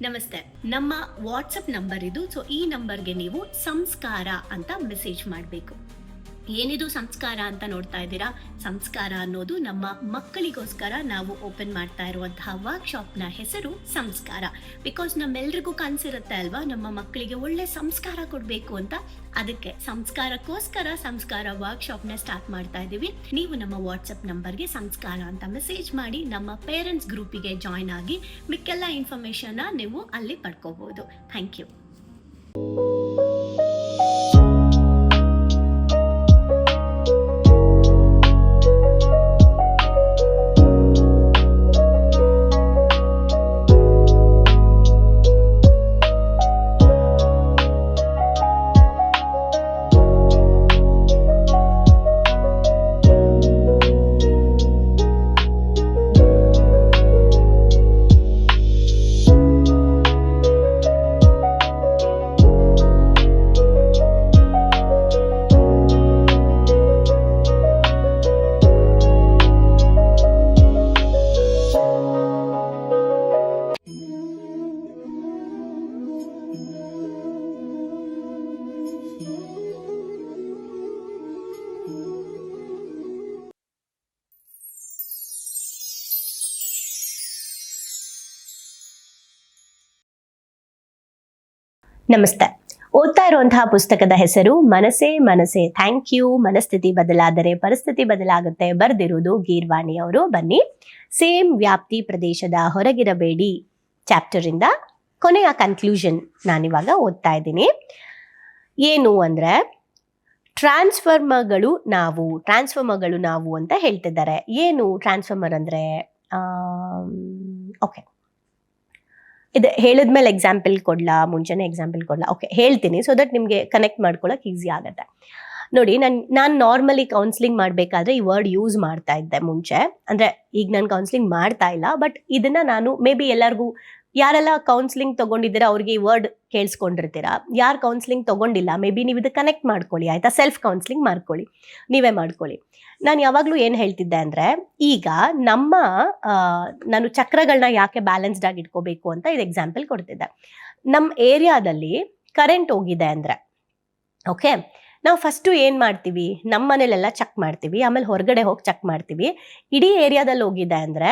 ನಮಸ್ತೆ. ನಮ್ಮ WhatsApp number ಇದು ಸೊ ಈ ನಂಬರ್ಗೆ ನೀವು ಸಂಸ್ಕಾರ ಅಂತ ಮೆಸೇಜ್ ಮಾಡಬೇಕು. ಏನಿದು ಸಂಸ್ಕಾರ ಅಂತ ನೋಡ್ತಾ ಇದ್ದೀರಾ? ಸಂಸ್ಕಾರ ಅನ್ನೋದು ನಮ್ಮ ಮಕ್ಕಳಿಗೋಸ್ಕರ ನಾವು ಓಪನ್ ಮಾಡ್ತಾ ಇರುವಂತಹ ವರ್ಕ್ಶಾಪ್ನ ಹೆಸರು ಸಂಸ್ಕಾರ. ಬಿಕಾಸ್ ನಮ್ಮೆಲ್ರಿಗೂ ಕನ್ಸಿರುತ್ತೆ ಅಲ್ವಾ? ನಮ್ಮ ಮಕ್ಕಳಿಗೆ ಒಳ್ಳೆ ಸಂಸ್ಕಾರ ಕೊಡಬೇಕು ಅಂತ. ಅದಕ್ಕೆ ಸಂಸ್ಕಾರಕ್ಕೋಸ್ಕರ ಸಂಸ್ಕಾರ ವರ್ಕ್ಶಾಪ್ನ ಸ್ಟಾರ್ಟ್ ಮಾಡ್ತಾ ಇದ್ದೀವಿ. ನೀವು ನಮ್ಮ ವಾಟ್ಸಪ್ ನಂಬರ್ಗೆ ಸಂಸ್ಕಾರ ಅಂತ ಮೆಸೇಜ್ ಮಾಡಿ ನಮ್ಮ ಪೇರೆಂಟ್ಸ್ ಗ್ರೂಪಿಗೆ ಜಾಯ್ನ್ ಆಗಿ ಮಿಕ್ಕೆಲ್ಲ ಇನ್ಫಾರ್ಮೇಶನ್ನ ನೀವು ಅಲ್ಲಿ ಪಡ್ಕೋಬಹುದು. ಥ್ಯಾಂಕ್ ಯು ನಮಸ್ತೆ. ಓದ್ತಾ ಇರುವಂತಹ ಪುಸ್ತಕದ ಹೆಸರು ಮನಸೇ ಮನಸೇ ಥ್ಯಾಂಕ್ ಯು ಮನಸ್ಥಿತಿ ಬದಲಾದರೆ ಪರಿಸ್ಥಿತಿ ಬದಲಾಗುತ್ತೆ. ಬರೆದಿರುವುದು ಗೀರ್ವಾಣಿ ಅವರು. ಬನ್ನಿ. ಸೇಮ್ ವ್ಯಾಪ್ತಿ ಪ್ರದೇಶದ ಹೊರಗಿರಬೇಡಿ. ಚಾಪ್ಟರ್ ಇಂದ ಕೊನೆಯ ಕನ್ಕ್ಲೂಷನ್ ನಾನಿವಾಗ ಓದ್ತಾ ಇದ್ದೀನಿ. ಏನು ಅಂದ್ರೆ ಟ್ರಾನ್ಸ್ಫಾರ್ಮರ್ಗಳು ನಾವು ಟ್ರಾನ್ಸ್ಫಾರ್ಮರ್ಗಳು ನಾವು ಅಂತ ಹೇಳ್ತಿದ್ದಾರೆ. ಏನು ಟ್ರಾನ್ಸ್ಫಾರ್ಮರ್ ಅಂದ್ರೆ ಓಕೆ ಇದು ಹೇಳಿದ್ಮೇಲೆ ಎಕ್ಸಾಂಪಲ್ ಕೊಡ್ಲಾ, ಮುಂಚೆನೇ ಎಕ್ಸಾಂಪಲ್ ಕೊಡ್ಲಾ? ಓಕೆ ಹೇಳ್ತೀನಿ ಸೊ ದಟ್ ನಿಮಗೆ ಕನೆಕ್ಟ್ ಮಾಡ್ಕೊಳಕ್ಕೆ ಈಸಿ ಆಗುತ್ತೆ. ನೋಡಿ, ನಾನು ನಾನು ನಾರ್ಮಲಿ ಕೌನ್ಸಿಲಿಂಗ್ ಮಾಡಬೇಕಾದ್ರೆ ಈ ವರ್ಡ್ ಯೂಸ್ ಮಾಡ್ತಾ ಇದ್ದೆ ಮುಂಚೆ. ಅಂದರೆ ಈಗ ನಾನು ಕೌನ್ಸಿಲಿಂಗ್ ಮಾಡ್ತಾ ಇಲ್ಲ ಬಟ್ ಇದನ್ನು ನಾನು ಮೇ ಬಿ ಎಲ್ಲರಿಗೂ ಯಾರೆಲ್ಲ ಕೌನ್ಸಿಲಿಂಗ್ ತಗೊಂಡಿದ್ದೀರಾ ಅವ್ರಿಗೆ ಈ ವರ್ಡ್ ಕೇಳಿಸ್ಕೊಂಡಿರ್ತೀರಾ? ಯಾರು ಕೌನ್ಸಿಲಿಂಗ್ ತಗೊಂಡಿಲ್ಲ? ಮೇ ಬಿ ನೀವು ಇದು ಕನೆಕ್ಟ್ ಮಾಡ್ಕೊಳ್ಳಿ, ಆಯ್ತಾ? ಸೆಲ್ಫ್ ಕೌನ್ಸಿಲಿಂಗ್ ಮಾಡ್ಕೊಳ್ಳಿ. ನೀವೇ ಮಾಡ್ಕೊಳ್ಳಿ. ನಾನು ಯಾವಾಗಲೂ ಏನು ಹೇಳ್ತಿದ್ದೆ ಅಂದರೆ, ಈಗ ನಮ್ಮ ನಾನು ಚಕ್ರಗಳನ್ನ ಯಾಕೆ ಬ್ಯಾಲೆನ್ಸ್ಡ್ ಆಗಿ ಇಟ್ಕೋಬೇಕು ಅಂತ ಇದು ಎಕ್ಸಾಂಪಲ್ ಕೊಡ್ತಿದ್ದೆ. ನಮ್ಮ ಏರಿಯಾದಲ್ಲಿ ಕರೆಂಟ್ ಹೋಗಿದೆ ಅಂದರೆ ಓಕೆ ನಾವು ಫಸ್ಟು ಏನು ಮಾಡ್ತೀವಿ? ನಮ್ಮ ಮನೇಲೆಲ್ಲ ಚೆಕ್ ಮಾಡ್ತೀವಿ, ಆಮೇಲೆ ಹೊರಗಡೆ ಹೋಗಿ ಚೆಕ್ ಮಾಡ್ತೀವಿ. ಇಡೀ ಏರಿಯಾದಲ್ಲಿ ಹೋಗಿದೆ ಅಂದರೆ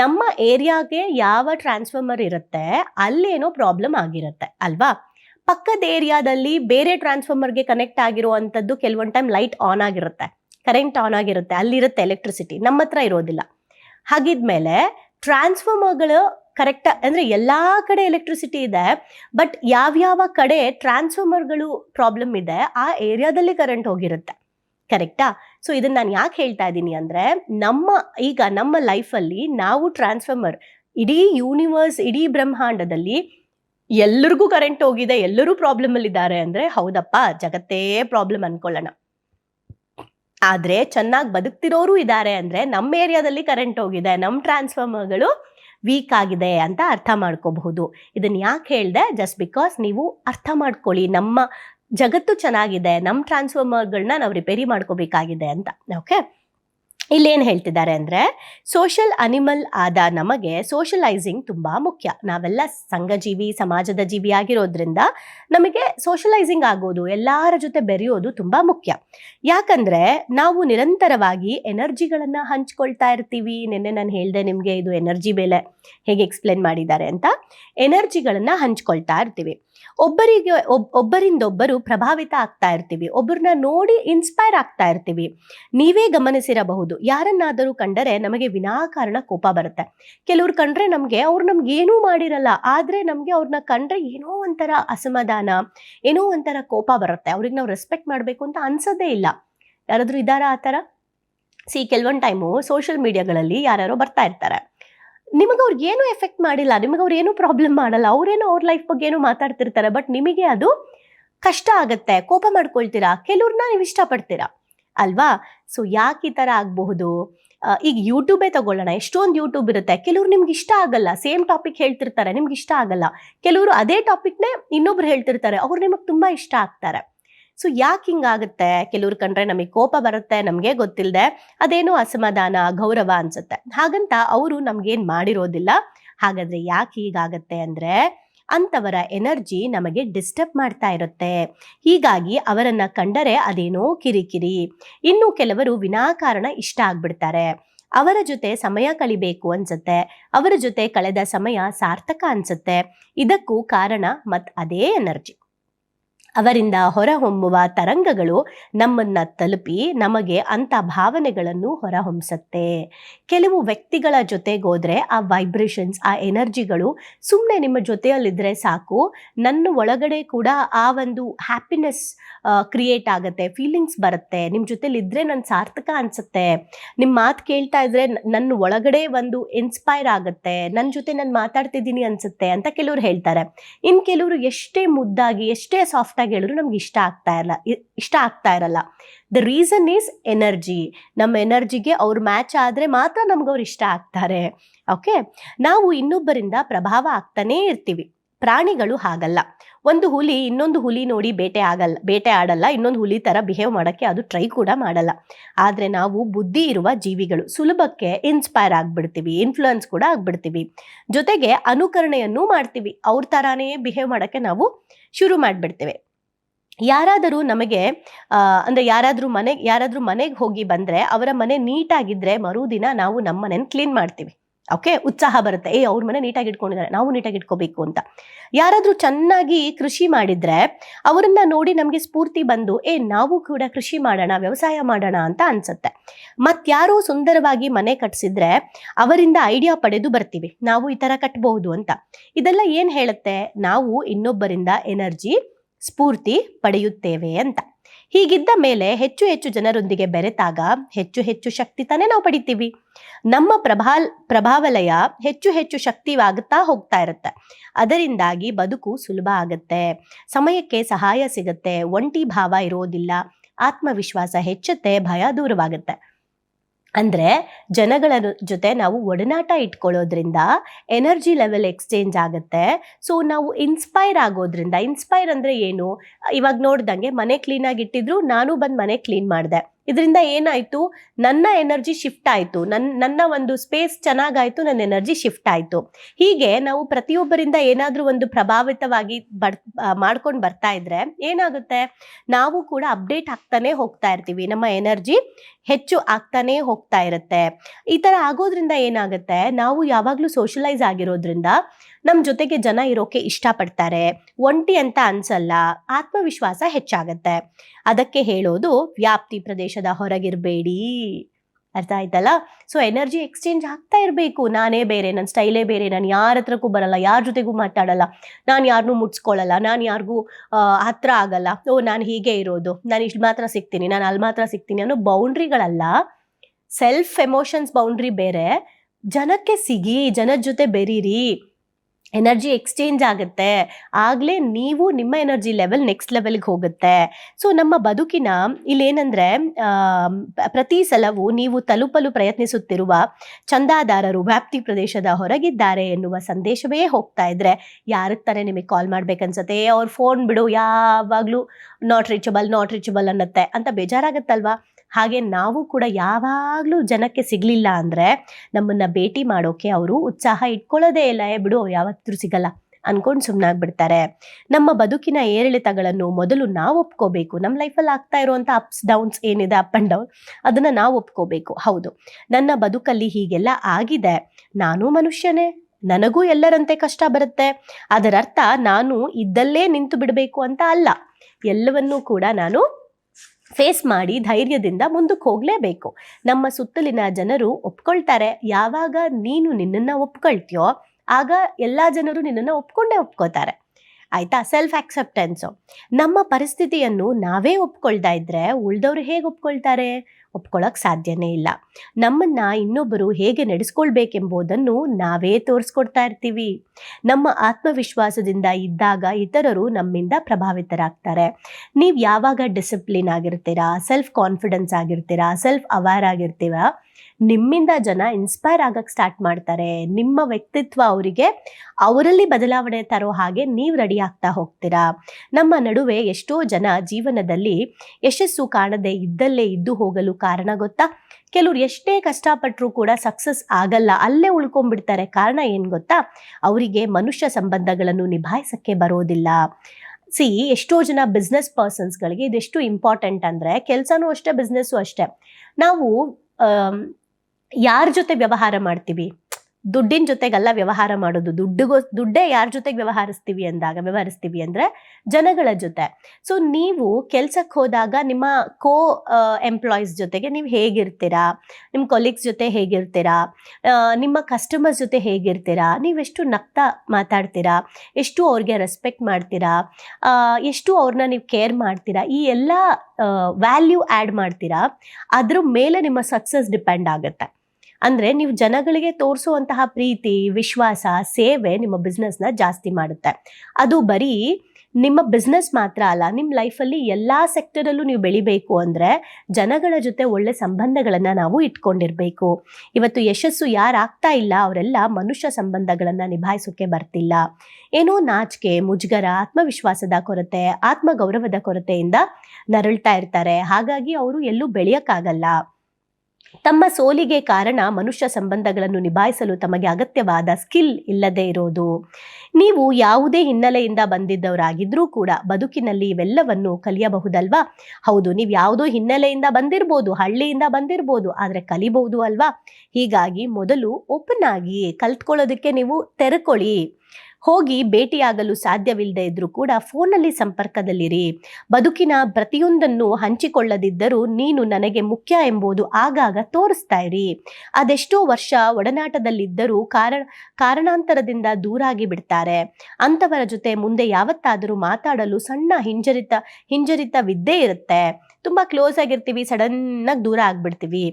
ನಮ್ಮ ಏರಿಯಾಗೆ ಯಾವ ಟ್ರಾನ್ಸ್ಫಾರ್ಮರ್ ಇರುತ್ತೆ, ಅಲ್ಲೇನೋ ಪ್ರಾಬ್ಲಮ್ ಆಗಿರುತ್ತೆ, ಅಲ್ವಾ? ಪಕ್ಕದ ಏರಿಯಾದಲ್ಲಿ ಬೇರೆ ಟ್ರಾನ್ಸ್ಫಾರ್ಮರ್ಗೆ ಕನೆಕ್ಟ್ ಆಗಿರುವಂಥದ್ದು ಕೆಲವೊಂದು ಟೈಮ್ ಲೈಟ್ ಆನ್ ಆಗಿರುತ್ತೆ ಕರೆಂಟ್ ಆನ್ ಆಗಿರುತ್ತೆ, ಅಲ್ಲಿರುತ್ತೆ ಎಲೆಕ್ಟ್ರಿಸಿಟಿ ನಮ್ಮ ಹತ್ರ ಇರೋದಿಲ್ಲ. ಹಾಗಿದ್ಮೇಲೆ ಟ್ರಾನ್ಸ್ಫಾರ್ಮರ್ಗಳು ಕರೆಕ್ಟ್ ಅಂದರೆ ಎಲ್ಲ ಕಡೆ ಎಲೆಕ್ಟ್ರಿಸಿಟಿ ಇದೆ ಬಟ್ ಯಾವ್ಯಾವ ಕಡೆ ಟ್ರಾನ್ಸ್ಫಾರ್ಮರ್ಗಳು ಪ್ರಾಬ್ಲಮ್ ಇದೆ, ಆ ಏರಿಯಾದಲ್ಲಿ ಕರೆಂಟ್ ಹೋಗಿರುತ್ತೆ. ಕರೆಕ್ಟಾ ಸೊ ಇದನ್ನ ನಾನು ಯಾಕೆ ಹೇಳ್ತಾ ಇದ್ದೀನಿ ಅಂದ್ರೆ, ನಮ್ಮ, ಈಗ ನಮ್ಮ ಲೈಫಲ್ಲಿ ನಾವು ಟ್ರಾನ್ಸ್ಫಾರ್ಮರ್ ಇಡೀ ಯೂನಿವರ್ಸ್ ಇಡೀ ಬ್ರಹ್ಮಾಂಡದಲ್ಲಿ ಎಲ್ಲರಿಗೂ ಕರೆಂಟ್ ಹೋಗಿದೆ, ಎಲ್ಲರೂ ಪ್ರಾಬ್ಲಮ್ ಅಲ್ಲಿ ಇದ್ದಾರೆ ಅಂದ್ರೆ, ಹೌದಪ್ಪ, ಜಗತ್ತೇ ಪ್ರಾಬ್ಲಮ್ ಅನ್ಕೊಳ್ಳೋಣ. ಆದ್ರೆ, ಚೆನ್ನಾಗಿ ಬದುಕ್ತಿರೋರು ಇದ್ದಾರೆ ಅಂದ್ರೆ, ನಮ್ಮ ಏರಿಯಾದಲ್ಲಿ ಕರೆಂಟ್ ಹೋಗಿದೆ ನಮ್ಮ ಟ್ರಾನ್ಸ್ಫಾರ್ಮರ್ಗಳು ವೀಕ್ ಆಗಿದೆ ಅಂತ ಅರ್ಥ ಮಾಡ್ಕೋಬಹುದು. ಇದನ್ನ ಯಾಕೆ ಹೇಳಿದೆ? ಜಸ್ಟ್ ಬಿಕಾಸ್ ನೀವು ಅರ್ಥ ಮಾಡ್ಕೊಳ್ಳಿ, ನಮ್ಮ ಜಗತ್ತು ಚೆನ್ನಾಗಿದೆ ನಮ್ಮ ಟ್ರಾನ್ಸ್ಫಾರ್ಮರ್ಗಳನ್ನ ನಾವು ರಿಪೇರಿ ಮಾಡ್ಕೋಬೇಕಾಗಿದೆ ಅಂತ. ಓಕೆ ಇಲ್ಲೇನು ಹೇಳ್ತಿದ್ದಾರೆ ಅಂದರೆ ಸೋಷಲ್ ಅನಿಮಲ್ ಆದ ನಮಗೆ ಸೋಷಲೈಸಿಂಗ್ ತುಂಬ ಮುಖ್ಯ. ನಾವೆಲ್ಲ ಸಂಘಜೀವಿ, ಸಮಾಜದ ಜೀವಿ ಆಗಿರೋದ್ರಿಂದ ನಮಗೆ ಸೋಷಲೈಸಿಂಗ್ ಆಗೋದು, ಎಲ್ಲರ ಜೊತೆ ಬೆರೆಯೋದು ತುಂಬ ಮುಖ್ಯ. ಯಾಕಂದರೆ, ನಾವು ನಿರಂತರವಾಗಿ ಎನರ್ಜಿಗಳನ್ನು ಹಂಚ್ಕೊಳ್ತಾ ಇರ್ತೀವಿ. ನಿನ್ನೆ ನಾನು ಹೇಳಿದೆ ನಿಮಗೆ ಇದು ಎನರ್ಜಿ ಬೆಲೆ ಹೇಗೆ ಎಕ್ಸ್ಪ್ಲೇನ್ ಮಾಡಿದ್ದಾರೆ ಅಂತ. ಎನರ್ಜಿಗಳನ್ನು ಹಂಚ್ಕೊಳ್ತಾ ಇರ್ತೀವಿ. ಒಬ್ಬರಿಗೆ, ಒಬ್, ಒಬ್ಬರಿಂದೊಬ್ಬರು ಪ್ರಭಾವಿತ ಆಗ್ತಾ ಇರ್ತೀವಿ. ಒಬ್ಬರನ್ನ ನೋಡಿ ಇನ್ಸ್ಪೈರ್ ಆಗ್ತಾ ಇರ್ತೀವಿ. ನೀವೇ ಗಮನಿಸಿರಬಹುದು ಯಾರನ್ನಾದರೂ ಕಂಡರೆ ನಮಗೆ ವಿನಾಕಾರಣ ಕೋಪ ಬರುತ್ತೆ. ಕೆಲವ್ರು ಕಂಡ್ರೆ ನಮಗೆ ಅವ್ರು ನಮ್ಗೆ ಏನೂ ಮಾಡಿರಲ್ಲ, ಆದರೆ ನಮಗೆ ಅವ್ರನ್ನ ಕಂಡ್ರೆ ಏನೋ ಒಂಥರ ಅಸಮಾಧಾನ, ಏನೋ ಒಂಥರ ಕೋಪ ಬರುತ್ತೆ. ಅವ್ರಿಗೆ ನಾವು ರೆಸ್ಪೆಕ್ಟ್ ಮಾಡಬೇಕು ಅಂತ ಅನ್ಸೋದೇ ಇಲ್ಲ. ಯಾರಾದರೂ ಇದ್ದಾರಾ ಆ ಥರ? ಸಿ, ಕೆಲವೊಂದು ಟೈಮು ಸೋಷಿಯಲ್ ಮೀಡಿಯಾಗಳಲ್ಲಿ ಯಾರ್ಯಾರೋ ಬರ್ತಾ ಇರ್ತಾರೆ. ನಿಮಗೆ ಅವ್ರಿಗೆ ಏನು ಎಫೆಕ್ಟ್ ಮಾಡಿಲ್ಲ, ನಿಮಗೆ ಅವ್ರು ಏನೂ ಪ್ರಾಬ್ಲಮ್ ಮಾಡಲ್ಲ, ಅವ್ರೇನೋ ಅವ್ರ ಲೈಫ್ ಬಗ್ಗೆ ಏನೋ ಮಾತಾಡ್ತಿರ್ತಾರೆ ಬಟ್ ನಿಮಗೆ ಅದು ಕಷ್ಟ ಆಗುತ್ತೆ, ಕೋಪ ಮಾಡ್ಕೊಳ್ತೀರಾ? ಕೆಲವ್ರನ್ನ ನೀವು ಇಷ್ಟಪಡ್ತೀರಾ? ಅಲ್ವಾ? ಸೊ ಯಾಕೆ ಈ ಥರ ಆಗಬಹುದು? ಈಗ ಯೂಟ್ಯೂಬೇ ತಗೊಳ್ಳೋಣ. ಎಷ್ಟೊಂದು ಯೂಟ್ಯೂಬ್ ಇರುತ್ತೆ. ಕೆಲವ್ರು ನಿಮ್ಗೆ ಇಷ್ಟ ಆಗಲ್ಲ. ಸೇಮ್ ಟಾಪಿಕ್ ಹೇಳ್ತಿರ್ತಾರೆ. ನಿಮ್ಗೆ ಇಷ್ಟ ಆಗಲ್ಲ. ಕೆಲವರು ಅದೇ ಟಾಪಿಕ್ನೇ ಇನ್ನೊಬ್ರು ಹೇಳ್ತಿರ್ತಾರೆ. ಅವ್ರು ನಿಮಗೆ ತುಂಬ ಇಷ್ಟ ಆಗ್ತಾರೆ. ಸೊ ಯಾಕೆ ಹಿಂಗಾಗುತ್ತೆ ಕೆಲವ್ರು ಕಂಡ್ರೆ ನಮಗೆ ಕೋಪ ಬರುತ್ತೆ. ನಮಗೆ ಗೊತ್ತಿಲ್ಲದೆ ಅದೇನೋ ಅಸಮಾಧಾನ, ಗೌರವ ಅನ್ಸುತ್ತೆ. ಹಾಗಂತ ಅವರು ನಮ್ಗೇನು ಮಾಡಿರೋದಿಲ್ಲ. ಹಾಗಾದ್ರೆ ಯಾಕೆ ಹೀಗಾಗತ್ತೆ ಅಂದ್ರೆ ಅಂಥವರ ಎನರ್ಜಿ ನಮಗೆ ಡಿಸ್ಟರ್ಬ್ ಮಾಡ್ತಾ ಇರುತ್ತೆ. ಹೀಗಾಗಿ ಅವರನ್ನ ಕಂಡರೆ ಅದೇನೋ ಕಿರಿಕಿರಿ. ಇನ್ನು ಕೆಲವರು ವಿನಾಕಾರಣ ಇಷ್ಟ ಆಗ್ಬಿಡ್ತಾರೆ. ಅವರ ಜೊತೆ ಸಮಯ ಕಳಿಬೇಕು ಅನ್ಸುತ್ತೆ. ಅವರ ಜೊತೆ ಕಳೆದ ಸಮಯ ಸಾರ್ಥಕ ಅನ್ಸುತ್ತೆ. ಇದಕ್ಕೂ ಕಾರಣ ಮತ್ ಅದೇ ಎನರ್ಜಿ. ಅವರಿಂದ ಹೊರಹೊಮ್ಮುವ ತರಂಗಗಳು ನಮ್ಮನ್ನ ತಲುಪಿ ನಮಗೆ ಅಂತ ಭಾವನೆಗಳನ್ನು ಹೊರಹೊಮ್ಮಿಸುತ್ತೆ ಕೆಲವು ವ್ಯಕ್ತಿಗಳ ಜೊತೆಗೋದ್ರೆ ಆ ವೈಬ್ರೇಷನ್ಸ್ ಆ ಎನರ್ಜಿಗಳು ಸುಮ್ಮನೆ ನಿಮ್ಮ ಜೊತೆಯಲ್ಲಿದ್ರೆ ಸಾಕು. ನನ್ನ ಒಳಗಡೆ ಕೂಡ ಆ ಒಂದು ಹ್ಯಾಪಿನೆಸ್ ಕ್ರಿಯೇಟ್ ಆಗುತ್ತೆ ಫೀಲಿಂಗ್ಸ್ ಬರುತ್ತೆ ನಿಮ್ಮ ಜೊತೆಲಿ ಇದ್ರೆ ನನ್ ಸಾರ್ಥಕ ಅನ್ಸುತ್ತೆ. ನಿಮ್ಮ ಮಾತು ಕೇಳ್ತಾ ಇದ್ರೆ ನನ್ನ ಒಳಗಡೆ ಒಂದು ಇನ್ಸ್ಪೈರ್ ಆಗುತ್ತೆ ನನ್ನ ಜೊತೆ ನಾನು ಮಾತಾಡ್ತಿದ್ದೀನಿ ಅನ್ಸುತ್ತೆ ಅಂತ ಕೆಲವರು ಹೇಳ್ತಾರೆ. ಇನ್ನು ಕೆಲವರು ಎಷ್ಟೇ ಮುದ್ದಾಗಿ, ಎಷ್ಟೇ ಸಾಫ್ಟ್ ಆಗಿ ಹೇಳಿದ್ರು ನಮ್ಗೆ ಇಷ್ಟ ಆಗ್ತಾ ಇರಲ್ಲ ಇಷ್ಟ ಆಗ್ತಾ ಇರಲ್ಲ. ದ ರೀಸನ್ ಈಸ್ ಎನರ್ಜಿ ನಮ್ಮ ಎನರ್ಜಿಗೆ ಅವ್ರು ಮ್ಯಾಚ್ ಆದ್ರೆ ಮಾತ್ರ ನಮ್ಗೆ ಅವ್ರು ಇಷ್ಟ ಆಗ್ತಾರೆ. ಓಕೆ ನಾವು ಇನ್ನೊಬ್ಬರಿಂದ ಪ್ರಭಾವ ಆಗ್ತಾನೇ ಇರ್ತೀವಿ. ಪ್ರಾಣಿಗಳು ಹಾಗಲ್ಲ. ಒಂದು ಹುಲಿ ಇನ್ನೊಂದು ಹುಲಿ ನೋಡಿ ಬೇಟೆ ಆಗಲ್ಲ, ಬೇಟೆ ಆಡಲ್ಲ, ಇನ್ನೊಂದು ಹುಲಿ ತರ ಬಿಹೇವ್ ಮಾಡಕ್ಕೆ ಅದು ಟ್ರೈ ಕೂಡ ಮಾಡಲ್ಲ. ಆದ್ರೆ ನಾವು ಬುದ್ಧಿ ಇರುವ ಜೀವಿಗಳು, ಸುಲಭಕ್ಕೆ ಇನ್ಸ್ಪೈರ್ ಆಗ್ಬಿಡ್ತೀವಿ ಇನ್ಫ್ಲುಯೆನ್ಸ್ ಕೂಡ ಆಗ್ಬಿಡ್ತೀವಿ. ಜೊತೆಗೆ ಅನುಕರಣೆಯನ್ನು ಮಾಡ್ತೀವಿ, ಅವ್ರ ತರಾನೇ ಬಿಹೇವ್ ಮಾಡಕ್ಕೆ ನಾವು ಶುರು ಮಾಡಿಬಿಡ್ತೇವೆ. ಯಾರಾದರೂ ನಮಗೆ ಅಂದರೆ ಯಾರಾದ್ರೂ ಮನೆಗೆ ಯಾರಾದರೂ ಮನೆಗೆ ಹೋಗಿ ಬಂದ್ರೆ, ಅವರ ಮನೆ ನೀಟಾಗಿದ್ದರೆ ಮರುದಿನ ನಾವು ನಮ್ಮ ಮನೇನ ಕ್ಲೀನ್ ಮಾಡ್ತೀವಿ. ಓಕೆ ಉತ್ಸಾಹ ಬರುತ್ತೆ. ಏ, ಅವ್ರ ಮನೆ ನೀಟಾಗಿ ಇಟ್ಕೊಂಡಿದ್ದಾರೆ ನಾವು ನೀಟಾಗಿ ಇಟ್ಕೋಬೇಕು ಅಂತ. ಯಾರಾದ್ರೂ ಚೆನ್ನಾಗಿ ಕೃಷಿ ಮಾಡಿದ್ರೆ ಅವರನ್ನ ನೋಡಿ ನಮಗೆ ಸ್ಫೂರ್ತಿ ಬಂದು, ಏ, ನಾವು ಕೂಡ ಕೃಷಿ ಮಾಡೋಣ, ವ್ಯವಸಾಯ ಮಾಡೋಣ ಅಂತ ಅನ್ಸುತ್ತೆ. ಮತ್ತಾರೋ ಸುಂದರವಾಗಿ ಮನೆ ಕಟ್ಸಿದ್ರೆ ಅವರಿಂದ ಐಡಿಯಾ ಪಡೆದು ಬರ್ತೀವಿ. ನಾವು ಈ ತರ ಕಟ್ಬಹುದು ಅಂತ. ಇದೆಲ್ಲ ಏನು ಹೇಳುತ್ತೆ? ನಾವು ಇನ್ನೊಬ್ಬರಿಂದ ಎನರ್ಜಿ ಸ್ಫೂರ್ತಿ ಪಡೆಯುತ್ತೇವೆ ಅಂತ. ಹೀಗಿದ್ದ ಮೇಲೆ ಹೆಚ್ಚು ಹೆಚ್ಚು ಜನರೊಂದಿಗೆ ಬೆರೆತಾಗ ಹೆಚ್ಚು ಹೆಚ್ಚು ಶಕ್ತಿ ತಾನೇ ನಾವು ಪಡಿತೀವಿ. ನಮ್ಮ ಪ್ರಭಾಲ್, ಪ್ರಭಾವಲಯ ಹೆಚ್ಚು ಹೆಚ್ಚು ಶಕ್ತಿವಾಗುತ್ತಾ ಹೋಗ್ತಾ ಇರುತ್ತೆ. ಅದರಿಂದಾಗಿ ಬದುಕು ಸುಲಭ ಆಗುತ್ತೆ. ಸಮಯಕ್ಕೆ ಸಹಾಯ ಸಿಗುತ್ತೆ. ಒಂಟಿ ಭಾವ ಇರೋದಿಲ್ಲ. ಆತ್ಮವಿಶ್ವಾಸ ಹೆಚ್ಚುತ್ತೆ. ಭಯ ದೂರವಾಗುತ್ತೆ. ಅಂದ್ರೆ ಜನಗಳ ಜೊತೆ ನಾವು ಒಡನಾಟ ಇಟ್ಕೊಳ್ಳೋದ್ರಿಂದ ಎನರ್ಜಿ ಲೆವೆಲ್ ಎಕ್ಸ್ಚೇಂಜ್ ಆಗುತ್ತೆ. ಸೊ ನಾವು ಇನ್ಸ್ಪೈರ್ ಆಗೋದ್ರಿಂದ ಇನ್ಸ್ಪೈರ್ ಅಂದರೆ ಏನು? ಇವಾಗ ನೋಡ್ದಂಗೆ ಮನೆ ಕ್ಲೀನಾಗಿ ಇಟ್ಟಿದ್ರು, ನಾನು ಬಂದು ಮನೆ ಕ್ಲೀನ್ ಮಾಡಿದೆ. ಇದರಿಂದ ಏನಾಯ್ತು? ನನ್ನ ಎನರ್ಜಿ ಶಿಫ್ಟ್ ಆಯ್ತು. ನನ್ನ ನನ್ನ ಒಂದು ಸ್ಪೇಸ್ ಚೆನ್ನಾಗಾಯ್ತು, ನನ್ನ ಎನರ್ಜಿ ಶಿಫ್ಟ್ ಆಯ್ತು. ಹೀಗೆ ನಾವು ಪ್ರತಿಯೊಬ್ಬರಿಂದ ಏನಾದ್ರೂ ಒಂದು ಪ್ರಭಾವಿತವಾಗಿ ಬರ್ ಮಾಡ್ಕೊಂಡು ಬರ್ತಾ ಇದ್ರೆ ಏನಾಗುತ್ತೆ? ನಾವು ಕೂಡ ಅಪ್ಡೇಟ್ ಆಗ್ತಾನೆ ಹೋಗ್ತಾ ಇರ್ತೀವಿ. ನಮ್ಮ ಎನರ್ಜಿ ಹೆಚ್ಚು ಆಗ್ತಾನೆ ಹೋಗ್ತಾ ಇರುತ್ತೆ. ಈ ತರ ಆಗೋದ್ರಿಂದ ಏನಾಗುತ್ತೆ? ನಾವು ಯಾವಾಗ್ಲೂ ಸೋಷಲೈಸ್ ಆಗಿರೋದ್ರಿಂದ ನಮ್ ಜೊತೆಗೆ ಜನ ಇರೋಕೆ ಇಷ್ಟಪಡ್ತಾರೆ. ಒಂಟಿ ಅಂತ ಅನ್ಸಲ್ಲ, ಆತ್ಮವಿಶ್ವಾಸ ಹೆಚ್ಚಾಗತ್ತೆ. ಅದಕ್ಕೆ ಹೇಳೋದು, ವ್ಯಾಪ್ತಿ ಪ್ರದೇಶದ ಹೊರಗಿರಬೇಡಿ. ಅರ್ಥ ಆಯ್ತಲ್ಲ? ಸೊ ಎನರ್ಜಿ ಎಕ್ಸ್ಚೇಂಜ್ ಆಗ್ತಾ ಇರಬೇಕು. ನಾನೇ ಬೇರೆ ನನ್ನ ಸ್ಟೈಲೇ ಬೇರೆ, ನಾನು ಯಾರ ಹತ್ರಕ್ಕೂ ಬರಲ್ಲ, ಯಾರ ಜೊತೆಗೂ ಮಾತಾಡಲ್ಲ. ನಾನು ಯಾರನ್ನೂ ಮುಟ್ಸ್ಕೊಳ್ಳಲ್ಲ ನಾನು ಯಾರಿಗೂ ಹತ್ರ ಆಗಲ್ಲ. ಓ, ನಾನು ಹೀಗೆ ಇರೋದು, ನಾನು ಇಷ್ಟು ಮಾತ್ರ ಸಿಗ್ತೀನಿ, ನಾನು ಅಲ್ಲಿ ಮಾತ್ರ ಸಿಗ್ತೀನಿ ಅನ್ನೋ ಬೌಂಡ್ರಿಗಳಲ್ಲ. ಸೆಲ್ಫ್ ಎಮೋಷನ್ಸ್ ಬೌಂಡ್ರಿ ಬೇರೆ. ಜನಕ್ಕೆ ಸಿಗಿ, ಜನದ ಜೊತೆ ಬೆರೀರಿ. ಎನರ್ಜಿ ಎಕ್ಸ್ಚೇಂಜ್ ಆಗುತ್ತೆ. ಆಗಲೇ ನೀವು ನಿಮ್ಮ ಎನರ್ಜಿ ಲೆವೆಲ್ ನೆಕ್ಸ್ಟ್ ಲೆವೆಲ್ಗೆ ಹೋಗುತ್ತೆ. ಸೊ ನಮ್ಮ ಬದುಕಿನ ಇಲ್ಲೇನಂದ್ರೆ ಪ್ರತಿ ಸಲವೂ ನೀವು ತಲುಪಲು ಪ್ರಯತ್ನಿಸುತ್ತಿರುವ ಚಂದಾದಾರರು ವ್ಯಾಪ್ತಿ ಪ್ರದೇಶದ ಹೊರಗಿದ್ದಾರೆ ಎನ್ನುವ ಸಂದೇಶವೇ ಹೋಗ್ತಾ ಇದ್ರೆ ಯಾರಿಗೆ ತಾನೇ ನಿಮಗೆ ಕಾಲ್ ಮಾಡ್ಬೇಕನ್ಸತ್ತೆ? ಅವ್ರ ಫೋನ್ ಬಿಡು, ಯಾವಾಗಲೂ ನಾಟ್ ರೀಚಬಲ್ ನಾಟ್ ರೀಚಬಲ್ ಅನ್ನತ್ತೆ. ಅಂತ ಬೇಜಾರಾಗತ್ತಲ್ವಾ? ಹಾಗೆ ನಾವು ಕೂಡ ಯಾವಾಗಲೂ ಜನಕ್ಕೆ ಸಿಗಲಿಲ್ಲ ಅಂದರೆ ನಮ್ಮನ್ನು ಭೇಟಿ ಮಾಡೋಕೆ ಅವರು ಉತ್ಸಾಹ ಇಟ್ಕೊಳ್ಳೋದೇ ಇಲ್ಲ, ಏ ಬಿಡು, ಯಾವತ್ತೂ ಸಿಗಲ್ಲ ಅನ್ಕೊಂಡು ಸುಮ್ಮನಾಗ್ಬಿಡ್ತಾರೆ ನಮ್ಮ ಬದುಕಿನ ಏರಿಳಿತಗಳನ್ನು ಮೊದಲು ನಾವು ಒಪ್ಕೋಬೇಕು. ನಮ್ಮ ಲೈಫಲ್ಲಿ ಆಗ್ತಾ ಇರುವಂಥ ಅಪ್ಸ್ ಡೌನ್ಸ್ ಏನಿದೆ ಅಪ್ ಆ್ಯಂಡ್ ಡೌನ್ ಅದನ್ನು ನಾವು ಒಪ್ಕೋಬೇಕು. ಹೌದು, ನನ್ನ ಬದುಕಲ್ಲಿ ಹೀಗೆಲ್ಲ ಆಗಿದೆ. ನಾನು ಮನುಷ್ಯನೇ, ನನಗೂ ಎಲ್ಲರಂತೆ ಕಷ್ಟ ಬರುತ್ತೆ. ಅದರರ್ಥ ನಾನು ಇದ್ದಲ್ಲೇ ನಿಂತು ಬಿಡಬೇಕು ಅಂತ ಅಲ್ಲ. ಎಲ್ಲವನ್ನೂ ಕೂಡ ನಾನು ಫೇಸ್ ಮಾಡಿ ಧೈರ್ಯದಿಂದ ಮುಂದಕ್ಕೆ ಹೋಗಲೇಬೇಕು. ನಮ್ಮ ಸುತ್ತಲಿನ ಜನರು ಒಪ್ಕೊಳ್ತಾರೆ. ಯಾವಾಗ ನೀನು ನಿನ್ನನ್ನು ಒಪ್ಕೊಳ್ತೀಯೋ, ಆಗ ಎಲ್ಲ ಜನರು ನಿನ್ನನ್ನು ಒಪ್ಕೊಂಡೇ ಒಪ್ಕೋತಾರೆ. ಆಯಿತಾ? ಸೆಲ್ಫ್ ಆಕ್ಸೆಪ್ಟೆನ್ಸು ನಮ್ಮ ಪರಿಸ್ಥಿತಿಯನ್ನು ನಾವೇ ಒಪ್ಕೊಳ್ತಾ ಇದ್ದರೆ ಉಳ್ದವ್ರು ಹೇಗೆ ಒಪ್ಕೊಳ್ತಾರೆ? ಒಪ್ಕೊಳ್ಳೋಕೆ ಸಾಧ್ಯನೇ ಇಲ್ಲ. ನಮ್ಮನ್ನ ಇನ್ನೊಬ್ಬರು ಹೇಗೆ ನಡೆಸ್ಕೊಳ್ಬೇಕೆಂಬುದನ್ನು ನಾವೇ ತೋರಿಸ್ಕೊಡ್ತಾ ಇರ್ತೀವಿ. ನಮ್ಮ ಆತ್ಮವಿಶ್ವಾಸದಿಂದ ಇದ್ದಾಗ ಇತರರು ನಮ್ಮಿಂದ ಪ್ರಭಾವಿತರಾಗ್ತಾರೆ. ನೀವು ಯಾವಾಗ ಡಿಸಿಪ್ಲಿನ್ ಆಗಿರ್ತೀರಾ ಸೆಲ್ಫ್ ಕಾನ್ಫಿಡೆನ್ಸ್ ಆಗಿರ್ತೀರಾ ಸೆಲ್ಫ್ ಅವೇರ್ ಆಗಿರ್ತೀರಾ ನಿಮ್ಮಿಂದ ಜನ ಇನ್ಸ್ಪೈರ್ ಆಗಕ್ಕೆ ಸ್ಟಾರ್ಟ್ ಮಾಡ್ತಾರೆ. ನಿಮ್ಮ ವ್ಯಕ್ತಿತ್ವ ಅವರಿಗೆ ಅವರಲ್ಲಿ ಬದಲಾವಣೆ ತರೋ ಹಾಗೆ ನೀವು ರೆಡಿ ಆಗ್ತಾ ಹೋಗ್ತೀರಾ? ನಮ್ಮ ನಡುವೆ ಎಷ್ಟೋ ಜನ ಜೀವನದಲ್ಲಿ ಯಶಸ್ಸು ಕಾಣದೆ ಇದ್ದಲ್ಲೇ ಇದ್ದು ಹೋಗಲು ಕಾರಣ ಗೊತ್ತಾ? ಕೆಲವ್ರು ಎಷ್ಟೇ ಕಷ್ಟಪಟ್ಟರು ಕೂಡ ಸಕ್ಸಸ್ ಆಗಲ್ಲ, ಅಲ್ಲೇ ಉಳ್ಕೊಂಡ್ಬಿಡ್ತಾರೆ. ಕಾರಣ ಏನು ಗೊತ್ತಾ? ಅವರಿಗೆ ಮನುಷ್ಯ ಸಂಬಂಧಗಳನ್ನು ನಿಭಾಯಿಸಕ್ಕೆ ಬರೋದಿಲ್ಲ. ಸಿ ಎಷ್ಟೋ ಜನ ಬಿಸ್ನೆಸ್ ಪರ್ಸನ್ಸ್ಗಳಿಗೆ ಇದೆಷ್ಟು ಇಂಪಾರ್ಟೆಂಟ್ ಅಂದರೆ ಕೆಲಸನೂ ಅಷ್ಟೇ ಬಿಸ್ನೆಸ್ಸು ಅಷ್ಟೇ. ನಾವು ಯಾರ ಜೊತೆ ವ್ಯವಹಾರ ಮಾಡ್ತೀವಿ? ದುಡ್ಡಿನ ಜೊತೆಗೆಲ್ಲ ವ್ಯವಹಾರ ಮಾಡೋದು. ದುಡ್ಡಿಗೋ, ದುಡ್ಡೇ ಯಾರ ಜೊತೆಗೆ ವ್ಯವಹರಿಸ್ತೀವಿ ಅಂದಾಗ, ವ್ಯವಹರಿಸ್ತೀವಿ ಅಂದರೆ ಜನಗಳ ಜೊತೆ. ಸೊ ನೀವು ಕೆಲ್ಸಕ್ಕೆ ಹೋದಾಗ ನಿಮ್ಮ ಕೋ ಎಂಪ್ಲಾಯೀಸ್ ಜೊತೆಗೆ ನೀವು ಹೇಗಿರ್ತೀರಾ? ನಿಮ್ಮ ಕೊಲೀಗ್ಸ್ ಜೊತೆ ಹೇಗಿರ್ತೀರಾ? ನಿಮ್ಮ ಕಸ್ಟಮರ್ಸ್ ಜೊತೆ ಹೇಗಿರ್ತೀರಾ? ನೀವೆಷ್ಟು ನಗ್ತಾ ಮಾತಾಡ್ತೀರಾ? ಎಷ್ಟು ಅವ್ರಿಗೆ ರೆಸ್ಪೆಕ್ಟ್ ಮಾಡ್ತೀರಾ? ಎಷ್ಟು ಅವ್ರನ್ನ ನೀವು ಕೇರ್ ಮಾಡ್ತೀರಾ? ಈ ಎಲ್ಲ ವ್ಯಾಲ್ಯೂ ಆ್ಯಡ್ ಮಾಡ್ತೀರಾ? ಅದ್ರ ಮೇಲೆ ನಿಮ್ಮ ಸಕ್ಸಸ್ ಡಿಪೆಂಡ್ ಆಗುತ್ತೆ. ಅಂದರೆ ನೀವು ಜನಗಳಿಗೆ ತೋರಿಸುವಂತಹ ಪ್ರೀತಿ, ವಿಶ್ವಾಸ, ಸೇವೆ ನಿಮ್ಮ ಬಿಸ್ನೆಸ್ನ ಜಾಸ್ತಿ ಮಾಡುತ್ತೆ. ಅದು ಬರೀ ನಿಮ್ಮ ಬಿಸ್ನೆಸ್ ಮಾತ್ರ ಅಲ್ಲ ನಿಮ್ಮ ಲೈಫಲ್ಲಿ ಎಲ್ಲ ಸೆಕ್ಟರಲ್ಲೂ ನೀವು ಬೆಳಿಬೇಕು ಅಂದರೆ ಜನಗಳ ಜೊತೆ ಒಳ್ಳೆ ಸಂಬಂಧಗಳನ್ನು ನಾವು ಇಟ್ಕೊಂಡಿರಬೇಕು. ಇವತ್ತು ಯಶಸ್ಸು ಯಾರಾಗ್ತಾ ಇಲ್ಲ, ಅವರೆಲ್ಲ ಮನುಷ್ಯ ಸಂಬಂಧಗಳನ್ನು ನಿಭಾಯಿಸೋಕೆ ಬರ್ತಿಲ್ಲ. ಏನೋ ನಾಚಿಕೆ, ಮುಜುಗರ, ಆತ್ಮವಿಶ್ವಾಸದ ಕೊರತೆ, ಆತ್ಮಗೌರವದ ಕೊರತೆಯಿಂದ ನರಳ್ತಾ ಇರ್ತಾರೆ. ಹಾಗಾಗಿ ಅವರು ಎಲ್ಲೂ ಬೆಳೆಯೋಕ್ಕಾಗಲ್ಲ. ತಮ್ಮ ಸೋಲಿಗೆ ಕಾರಣ ಮನುಷ್ಯ ಸಂಬಂಧಗಳನ್ನು ನಿಭಾಯಿಸಲು ತಮಗೆ ಅಗತ್ಯವಾದ ಸ್ಕಿಲ್ ಇಲ್ಲದೆ ಇರೋದು. ನೀವು ಯಾವುದೇ ಹಿನ್ನೆಲೆಯಿಂದ ಬಂದಿದ್ದವರಾಗಿದ್ರೂ ಕೂಡ ಬದುಕಿನಲ್ಲಿ ಇವೆಲ್ಲವನ್ನು ಕಲಿಯಬಹುದಲ್ವಾ? ಹೌದು, ನೀವು ಯಾವುದೋ ಹಿನ್ನೆಲೆಯಿಂದ ಬಂದಿರ್ಬೋದು, ಹಳ್ಳಿಯಿಂದ ಬಂದಿರ್ಬೋದು, ಆದರೆ ಕಲಿಬಹುದು ಅಲ್ವಾ? ಹೀಗಾಗಿ ಮೊದಲು ಓಪನ್ ಆಗಿ ಕಲ್ತ್ಕೊಳ್ಳೋದಕ್ಕೆ ನೀವು ತೆರೆಕೊಳ್ಳಿ. ಹೋಗಿ ಭೇಟಿಯಾಗಲು ಸಾಧ್ಯವಿಲ್ಲದೆ ಇದ್ರೂ ಕೂಡ ಫೋನಲ್ಲಿ ಸಂಪರ್ಕದಲ್ಲಿರಿ. ಬದುಕಿನ ಪ್ರತಿಯೊಂದನ್ನು ಹಂಚಿಕೊಳ್ಳದಿದ್ದರೂ ನೀನು ನನಗೆ ಮುಖ್ಯ ಎಂಬುದು ಆಗಾಗ ತೋರಿಸ್ತಾ ಇರಿ. ಅದೆಷ್ಟೋ ವರ್ಷ ಒಡನಾಟದಲ್ಲಿದ್ದರೂ ಕಾರಣ, ಕಾರಣಾಂತರದಿಂದ ದೂರಾಗಿ ಬಿಡ್ತಾರೆ. ಅಂಥವರ ಜೊತೆ ಮುಂದೆ ಯಾವತ್ತಾದರೂ ಮಾತಾಡಲು ಸಣ್ಣ ಹಿಂಜರಿತ, ಹಿಂಜರಿತವಿದ್ದೇ ಇರುತ್ತೆ. ತುಂಬ ಕ್ಲೋಸ್ ಆಗಿರ್ತೀವಿ ಆಗಿ ದೂರ ಆಗ್ಬಿಡ್ತೀವಿ.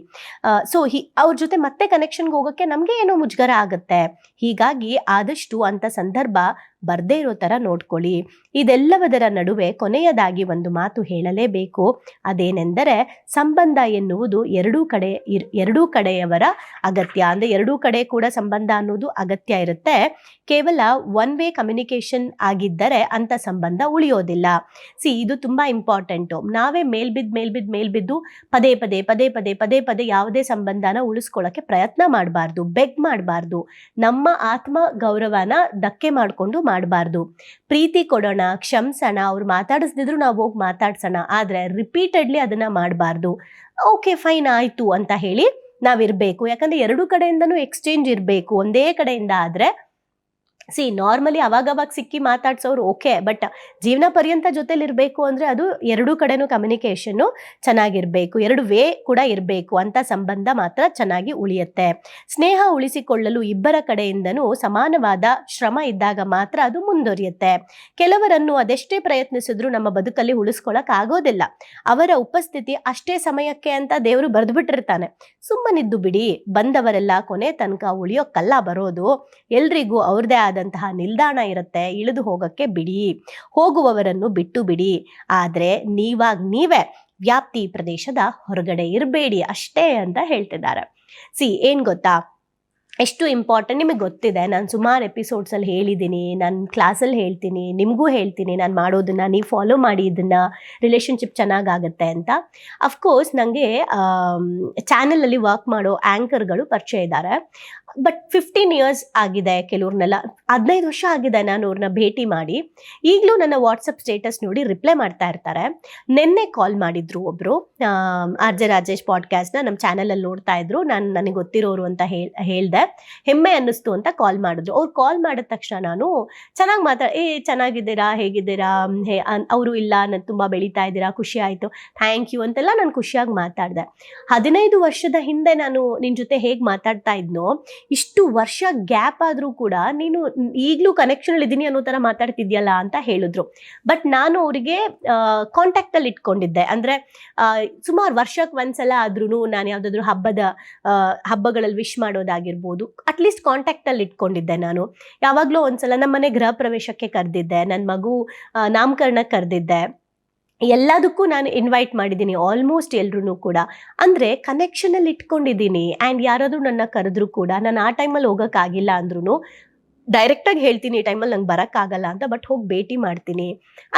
ಸೊ ಹಿ, ಅವ್ರ ಜೊತೆ ಮತ್ತೆ ಕನೆಕ್ಷನ್ಗೆ ಹೋಗೋಕ್ಕೆ ನಮಗೆ ಏನೋ ಮುಜುಗರ ಆಗುತ್ತೆ. ಹೀಗಾಗಿ ಆದಷ್ಟು ಅಂಥ ಸಂದರ್ಭ ಬರ್ದೇ ಇರೋ ಥರ ನೋಡ್ಕೊಳ್ಳಿ. ಇದೆಲ್ಲವದರ ನಡುವೆ ಕೊನೆಯದಾಗಿ ಒಂದು ಮಾತು ಹೇಳಲೇಬೇಕು. ಅದೇನೆಂದರೆ, ಸಂಬಂಧ ಎನ್ನುವುದು ಎರಡೂ ಕಡೆ ಇರ್, ಎರಡೂ ಕಡೆಯವರ ಅಗತ್ಯ. ಅಂದರೆ ಎರಡೂ ಕಡೆ ಕೂಡ ಸಂಬಂಧ ಅನ್ನೋದು ಅಗತ್ಯ ಇರುತ್ತೆ. ಕೇವಲ ಒನ್ ವೇ ಕಮ್ಯುನಿಕೇಷನ್ ಆಗಿದ್ದರೆ ಅಂಥ ಸಂಬಂಧ ಉಳಿಯೋದಿಲ್ಲ. ಸಿ, ಇದು ತುಂಬ ಇಂಪಾರ್ಟೆಂಟು. ನಾವೇ ಮೇಲ್ಬಿದ್ದು ಮೇಲ್ಬಿದ್ದು ಮೇಲ್ಬಿದ್ದು ಪದೇ ಪದೇ ಪದೇ ಪದೇ ಪದೇ ಪದೇ ಯಾವುದೇ ಸಂಬಂಧನ ಉಳಿಸ್ಕೊಳ್ಳೋಕ್ಕೆ ಪ್ರಯತ್ನ ಮಾಡಬಾರ್ದು. ಬೆಗ್ ಮಾಡಬಾರ್ದು. ನಮ್ಮ ಆತ್ಮ ಗೌರವನ ಧಕ್ಕೆ ಮಾಡಿಕೊಂಡು ಮಾಡಬಾರ್ದು. ಪ್ರೀತಿ ಕೊಡೋಣ, ಕ್ಷಮಿಸೋಣ, ಅವ್ರು ಮಾತಾಡಿಸ್ದಿದ್ರು ನಾವು ಹೋಗಿ ಮಾತಾಡ್ಸೋಣ, ಆದರೆ ರಿಪೀಟೆಡ್ಲಿ ಅದನ್ನ ಮಾಡಬಾರ್ದು. ಓಕೆ ಫೈನ್ ಆಯಿತು ಅಂತ ಹೇಳಿ ನಾವಿರಬೇಕು. ಯಾಕಂದ್ರೆ ಎರಡು ಕಡೆಯಿಂದನೂ ಎಕ್ಸ್ಚೇಂಜ್ ಇರಬೇಕು. ಒಂದೇ ಕಡೆಯಿಂದ ಆದರೆ ಸಿ ನಾರ್ಮಲಿ ಅವಾಗವಾಗ ಸಿಕ್ಕಿ ಮಾತಾಡ್ಸೋರು ಓಕೆ ಬಟ್ ಜೀವನ ಪರ್ಯಂತ ಜೊತೆಲಿರಬೇಕು ಅಂದರೆ ಅದು ಎರಡೂ ಕಡೆನೂ ಕಮ್ಯುನಿಕೇಷನ್ನು ಚೆನ್ನಾಗಿರಬೇಕು, ಎರಡು ವೇ ಕೂಡ ಇರಬೇಕು ಅಂತ ಸಂಬಂಧ ಮಾತ್ರ ಚೆನ್ನಾಗಿ ಉಳಿಯುತ್ತೆ. ಸ್ನೇಹ ಉಳಿಸಿಕೊಳ್ಳಲು ಇಬ್ಬರ ಕಡೆಯಿಂದನೂ ಸಮಾನವಾದ ಶ್ರಮ ಇದ್ದಾಗ ಮಾತ್ರ ಅದು ಮುಂದುವರಿಯುತ್ತೆ. ಕೆಲವರನ್ನು ಅದೆಷ್ಟೇ ಪ್ರಯತ್ನಿಸಿದ್ರೂ ನಮ್ಮ ಬದುಕಲ್ಲಿ ಉಳಿಸ್ಕೊಳಕ್ ಆಗೋದಿಲ್ಲ. ಅವರ ಉಪಸ್ಥಿತಿ ಅಷ್ಟೇ ಸಮಯಕ್ಕೆ ಅಂತ ದೇವರು ಬರೆದ್ಬಿಟ್ಟಿರ್ತಾನೆ. ಸುಮ್ಮನಿದ್ದು ಬಿಡಿ, ಬಂದವರೆಲ್ಲ ಕೊನೆ ತನಕ ಉಳಿಯೋಕ್ಕಲ್ಲ ಬರೋದು ಎಲ್ರಿಗೂ ಅವ್ರದೇ ಆದಂತಹ ನಿಲ್ದಾಣ ಇರುತ್ತೆ, ಇಳಿದು ಹೋಗಕ್ಕೆ ಬಿಡಿ. ಹೋಗುವವರನ್ನು ಬಿಟ್ಟು ಬಿಡಿ. ಆದರೆ ನೀವಾಗ ನೀವೇ ವ್ಯಾಪ್ತಿ ಪ್ರದೇಶದ ಹೊರಗಡೆ ಇರಬೇಡಿ ಅಷ್ಟೇ ಅಂತ ಹೇಳ್ತಿದ್ದಾರೆ. ಸಿ, ಏನ್ ಗೊತ್ತಾ? ಎಷ್ಟು ಇಂಪಾರ್ಟೆಂಟ್ ನಿಮಗೆ ಗೊತ್ತಿದೆ. ನಾನು ಸುಮಾರು ಎಪಿಸೋಡ್ಸಲ್ಲಿ ಹೇಳಿದ್ದೀನಿ, ನಾನು ಕ್ಲಾಸಲ್ಲಿ ಹೇಳ್ತೀನಿ, ನಿಮಗೂ ಹೇಳ್ತೀನಿ. ನಾನು ಮಾಡೋದನ್ನ, ನೀವು ಫಾಲೋ ಮಾಡಿ ಇದನ್ನ ರಿಲೇಷನ್ಶಿಪ್ ಚೆನ್ನಾಗಾಗತ್ತೆ ಅಂತ. ಅಫ್ಕೋರ್ಸ್ ನನಗೆ ಚಾನಲಲ್ಲಿ ವರ್ಕ್ ಮಾಡೋ ಆ್ಯಂಕರ್ಗಳು ಪರಿಚಯ ಇದ್ದಾರೆ ಬಟ್ ಫಿಫ್ಟೀನ್ ಇಯರ್ಸ್ ಆಗಿದೆ ಕೆಲವ್ರನ್ನೆಲ್ಲ. ಹದಿನೈದು ವರ್ಷ ಆಗಿದೆ ನಾನು ಅವ್ರನ್ನ ಭೇಟಿ ಮಾಡಿ. ಈಗಲೂ ನನ್ನ ವಾಟ್ಸಪ್ ಸ್ಟೇಟಸ್ ನೋಡಿ ರಿಪ್ಲೈ ಮಾಡ್ತಾ ಇರ್ತಾರೆ. ನಿನ್ನೆ ಕಾಲ್ ಮಾಡಿದ್ರು ಒಬ್ಬರು ಆರ್ ಜೆ ರಾಜೇಶ್ ಪಾಡ್ಕಾಸ್ಟ್ನ ನಮ್ಮ ಚಾನಲಲ್ಲಿ ನೋಡ್ತಾ ಇದ್ರು. ನಾನು ನನಗೆ ಗೊತ್ತಿರೋರು ಅಂತ ಹೇಳ್ ಹೇಳ್ದೆ. ಹೆಮ್ಮೆ ಅನ್ನಿಸ್ತು ಅಂತ ಕಾಲ್ ಮಾಡಿದ್ರು. ಅವ್ರು ಕಾಲ್ ಮಾಡಿದ ತಕ್ಷಣ ನಾನು, ಚೆನ್ನಾಗಿ ಮಾತಾಡ ಏ, ಚೆನ್ನಾಗಿದ್ದೀರಾ? ಹೇಗಿದ್ದೀರಾ? ಹೇ ಅವರು ಇಲ್ಲ, ನಾನು ತುಂಬ ಬೆಳೀತಾ ಇದ್ದೀರಾ? ಖುಷಿ ಆಯಿತು. ಥ್ಯಾಂಕ್ ಯು ಅಂತೆಲ್ಲ ನಾನು ಖುಷಿಯಾಗಿ ಮಾತಾಡಿದೆ. ಹದಿನೈದು ವರ್ಷದ ಹಿಂದೆ ನಾನು ನಿನ್ನ ಜೊತೆ ಹೇಗೆ ಮಾತಾಡ್ತಾ ಇದ್ನೋ ಇಷ್ಟು ವರ್ಷ ಗ್ಯಾಪ್ ಆದರೂ ಕೂಡ ನೀನು ಈಗಲೂ ಕನೆಕ್ಷನ್ ಇದ್ದೀನಿ ಅನ್ನೋ ಥರ ಮಾತಾಡ್ತಿದ್ಯಲ್ಲ ಅಂತ ಹೇಳಿದ್ರು. ಬಟ್ ನಾನು ಅವರಿಗೆ ಕಾಂಟ್ಯಾಕ್ಟಲ್ಲಿ ಇಟ್ಕೊಂಡಿದ್ದೆ. ಅಂದರೆ ಸುಮಾರು ವರ್ಷಕ್ಕೆ ಒಂದ್ಸಲ ಆದ್ರೂ ನಾನು ಯಾವುದಾದ್ರೂ ಹಬ್ಬದ ಹಬ್ಬಗಳಲ್ಲಿ ವಿಶ್ ಮಾಡೋದಾಗಿರ್ಬೋದು ಅಟ್ಲೀಸ್ಟ್ ಕಾಂಟ್ಯಾಕ್ಟಲ್ಲಿ ಇಟ್ಕೊಂಡಿದ್ದೆ ನಾನು. ಯಾವಾಗಲೂ ಒಂದ್ಸಲ ನಮ್ಮನೆ ಗೃಹ ಪ್ರವೇಶಕ್ಕೆ ಕರೆದಿದ್ದೆ. ನನ್ನ ಮಗು ನಾಮಕರಣಕ್ಕೆ ಕರೆದಿದ್ದೆ. ಎಲ್ಲದಕ್ಕೂ ನಾನು ಇನ್ವೈಟ್ ಮಾಡಿದ್ದೀನಿ ಆಲ್ಮೋಸ್ಟ್ ಎಲ್ರೂ ಕೂಡ. ಅಂದರೆ ಕನೆಕ್ಷನಲ್ಲಿ ಇಟ್ಕೊಂಡಿದ್ದೀನಿ ಆ್ಯಂಡ್ ಯಾರಾದರೂ ನನ್ನ ಕರೆದ್ರೂ ಕೂಡ, ನಾನು ಆ ಟೈಮಲ್ಲಿ ಹೋಗೋಕ್ಕಾಗಿಲ್ಲ ಅಂದ್ರೂ ಡೈರೆಕ್ಟಾಗಿ ಹೇಳ್ತೀನಿ ಈ ಟೈಮಲ್ಲಿ ನಂಗೆ ಬರೋಕ್ಕಾಗಲ್ಲ ಅಂತ ಬಟ್ ಹೋಗಿ ಭೇಟಿ ಮಾಡ್ತೀನಿ.